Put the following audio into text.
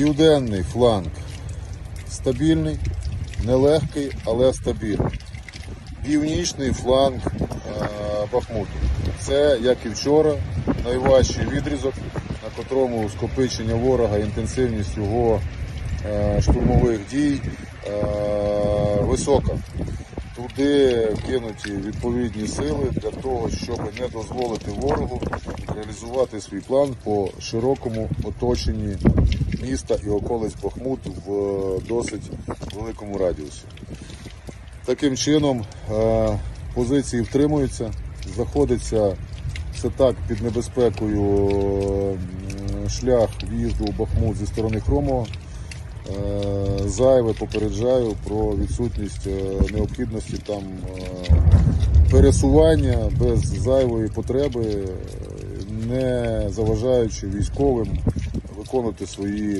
Південний фланг стабільний, нелегкий, але стабільний. Північний фланг е, Бахмуту. Це, як і вчора, найважчий відрізок, на котрому скопичення ворога, інтенсивність його е, штурмових дій е, висока. Туди кинуті відповідні сили для того, щоб не дозволити ворогу реалізувати свій план по широкому оточенні міста і околиць Бахмут в е, досить великому радіусі. Таким чином е, позиції втримуються, знаходиться все так під небезпекою е, шлях в'їзду у Бахмут зі сторони Хромова. Зайве попереджаю про відсутність необхідності там пересування без зайвої потреби, не заважаючи військовим виконувати свої